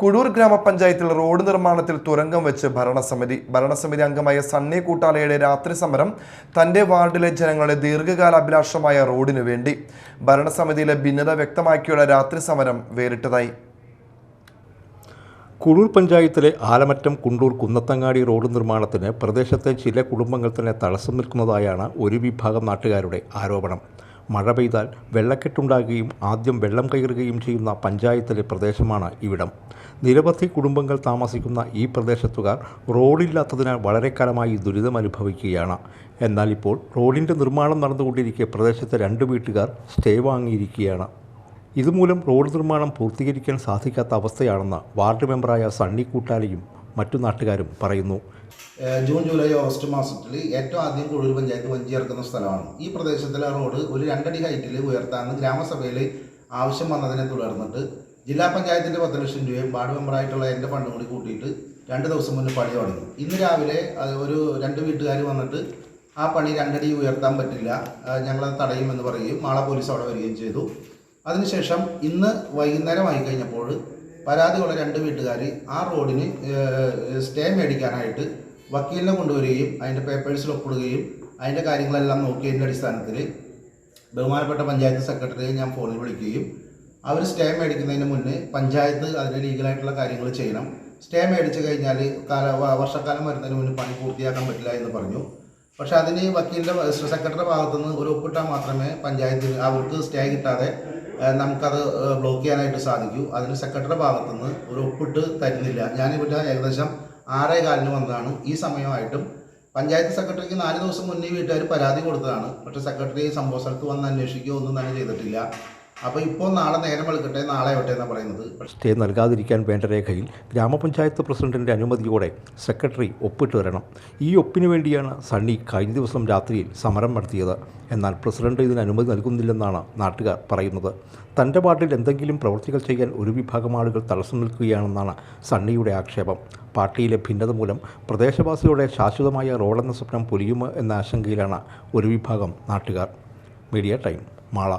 കുഴൂർ ഗ്രാമപഞ്ചായത്തിൽ റോഡ് നിർമ്മാണത്തിൽ തുരങ്കം വെച്ച് ഭരണസമിതി ഭരണസമിതി അംഗമായ സണ്ണി കൂട്ടാലയുടെ രാത്രി സമരം തന്റെ വാർഡിലെ ജനങ്ങളുടെ ദീർഘകാല അഭിലാഷമായ റോഡിനു വേണ്ടി ഭരണസമിതിയിലെ ഭിന്നത വ്യക്തമാക്കിയുള്ള രാത്രി സമരം വേറിട്ടതായി. കുളൂർ പഞ്ചായത്തിലെ ആലമറ്റം കുണ്ടൂർ കുന്നത്തങ്ങാടി റോഡ് നിർമ്മാണത്തിന് പ്രദേശത്തെ ചില കുടുംബങ്ങൾ തന്നെ തടസ്സം നിൽക്കുന്നതായാണ് ഒരു വിഭാഗം നാട്ടുകാരുടെ ആരോപണം. മഴ പെയ്താൽ വെള്ളക്കെട്ടുണ്ടാകുകയും ആദ്യം വെള്ളം കയറുകയും ചെയ്യുന്ന പഞ്ചായത്തിലെ പ്രദേശമാണ് ഇവിടം. നിരവധി കുടുംബങ്ങൾ താമസിക്കുന്ന ഈ പ്രദേശത്തുകാർ റോഡില്ലാത്തതിനാൽ വളരെ കാലമായി ദുരിതം അനുഭവിക്കുകയാണ്. എന്നാൽ ഇപ്പോൾ റോഡിന്റെ നിർമ്മാണം നടന്നുകൊണ്ടിരിക്കെ പ്രദേശത്തെ രണ്ട് വീട്ടുകാർ സ്റ്റേ വാങ്ങിയിരിക്കുകയാണ്. ഇതുമൂലം റോഡ് നിർമ്മാണം പൂർത്തീകരിക്കാൻ സാധിക്കാത്ത അവസ്ഥയാണെന്ന് വാർഡ് മെമ്പറായ സണ്ണി കൂട്ടാലിയും മറ്റു നാട്ടുകാരും പറയുന്നു. ജൂൺ ജൂലൈ ഓഗസ്റ്റ് മാസത്തിൽ ഏറ്റവും ആദ്യം കുഴൂർ പഞ്ചായത്ത് വഞ്ചി ഇറക്കുന്ന സ്ഥലമാണ്. ഈ പ്രദേശത്തിലെ റോഡ് ഒരു രണ്ടടി ഹൈറ്റിൽ ഉയർത്താമെന്ന് ഗ്രാമസഭയിൽ ആവശ്യം വന്നതിനെ തുടർന്നിട്ട് ജില്ലാ പഞ്ചായത്തിന്റെ പത്ത് ലക്ഷം രൂപയും വാർഡ് മെമ്പറായിട്ടുള്ള എന്റെ ഫണ്ടും കൂടി കൂട്ടിയിട്ട് രണ്ട് ദിവസം മുന്നേ പണി തുടങ്ങി. ഇന്ന് രാവിലെ ഒരു രണ്ട് വീട്ടുകാർ വന്നിട്ട് ആ പണി രണ്ടടി ഉയർത്താൻ പറ്റില്ല ഞങ്ങളത് തടയുമെന്ന് പറയുകയും മാള പോലീസ് അവിടെ വരികയും ചെയ്തു. അതിനുശേഷം ഇന്ന് വൈകുന്നേരമായി കഴിഞ്ഞപ്പോൾ പരാതിയുള്ള രണ്ട് വീട്ടുകാർ ആ റോഡിന് സ്റ്റേ മേടിക്കാനായിട്ട് വക്കീലിനെ കൊണ്ടുവരികയും അതിന്റെ പേപ്പേഴ്സിൽ ഒപ്പിടുകയും അതിന്റെ കാര്യങ്ങളെല്ലാം നോക്കിയതിന്റെ അടിസ്ഥാനത്തിൽ ബഹുമാനപ്പെട്ട പഞ്ചായത്ത് സെക്രട്ടറിയെ ഞാൻ ഫോണിൽ വിളിക്കുകയും അവർ സ്റ്റേ മേടിക്കുന്നതിന് മുന്നേ പഞ്ചായത്ത് അതിന്റെ ലീഗലായിട്ടുള്ള കാര്യങ്ങൾ ചെയ്യണം. സ്റ്റേ മേടിച്ചു കഴിഞ്ഞാൽ കാല വർഷക്കാലം വരുന്നതിന് മുന്നേ പണി പൂർത്തിയാക്കാൻ പറ്റില്ല എന്ന് പറഞ്ഞു. പക്ഷേ അതിന് വക്കീലിന്റെ സെക്രട്ടറി ഭാഗത്തുനിന്ന് ഒരു ഒപ്പിട്ടാൽ മാത്രമേ പഞ്ചായത്തിന് അവർക്ക് സ്റ്റേ കിട്ടാതെ നമുക്കത് ബ്ലോക്ക് ചെയ്യാനായിട്ട് സാധിക്കൂ. അതിന് സെക്രട്ടറി ഭാഗത്തുനിന്ന് ഒരു ഒപ്പിട്ട് തരുന്നില്ല. ഞാനിവിടെ ഏകദേശം ആറേ കാലിന് വന്നതാണ്. ഈ സമയമായിട്ടും പഞ്ചായത്ത് സെക്രട്ടറിക്ക് നാല് ദിവസം മുന്നേ വീട്ടുകാർ പരാതി കൊടുത്തതാണ്. പക്ഷേ സെക്രട്ടറി സംഭവ സ്ഥലത്ത് വന്ന് അന്വേഷിക്കുകയോ ഒന്നും തന്നെ ചെയ്തിട്ടില്ല. അപ്പോൾ ഇപ്പോൾ നാളെ നേരം വെളുക്കട്ടെ നാളെ ആവട്ടെ എന്നാണ് പറയുന്നത്? സ്റ്റേ നൽകാതിരിക്കാൻ വേണ്ട രേഖയിൽ ഗ്രാമപഞ്ചായത്ത് പ്രസിഡന്റിന്റെ അനുമതിയോടെ സെക്രട്ടറി ഒപ്പിട്ട് വരണം. ഈ ഒപ്പിന് വേണ്ടിയാണ് സണ്ണി കഴിഞ്ഞ ദിവസം രാത്രിയിൽ സമരം നടത്തിയത്. എന്നാൽ പ്രസിഡന്റ് ഇതിന് അനുമതി നൽകുന്നില്ലെന്നാണ് നാട്ടുകാർ പറയുന്നത്. തന്റെ വാർഡിൽ എന്തെങ്കിലും പ്രവൃത്തികൾ ചെയ്യാൻ ഒരു വിഭാഗം ആളുകൾ തടസ്സം നിൽക്കുകയാണെന്നാണ് സണ്ണിയുടെ ആക്ഷേപം. പാർട്ടിയിലെ ഭിന്നത മൂലം പ്രദേശവാസികളുടെ ശാശ്വതമായ റോഡെന്ന സ്വപ്നം പൊലിയുമോ എന്ന ആശങ്കയിലാണ് ഒരു വിഭാഗം നാട്ടുകാർ. Media time Mala.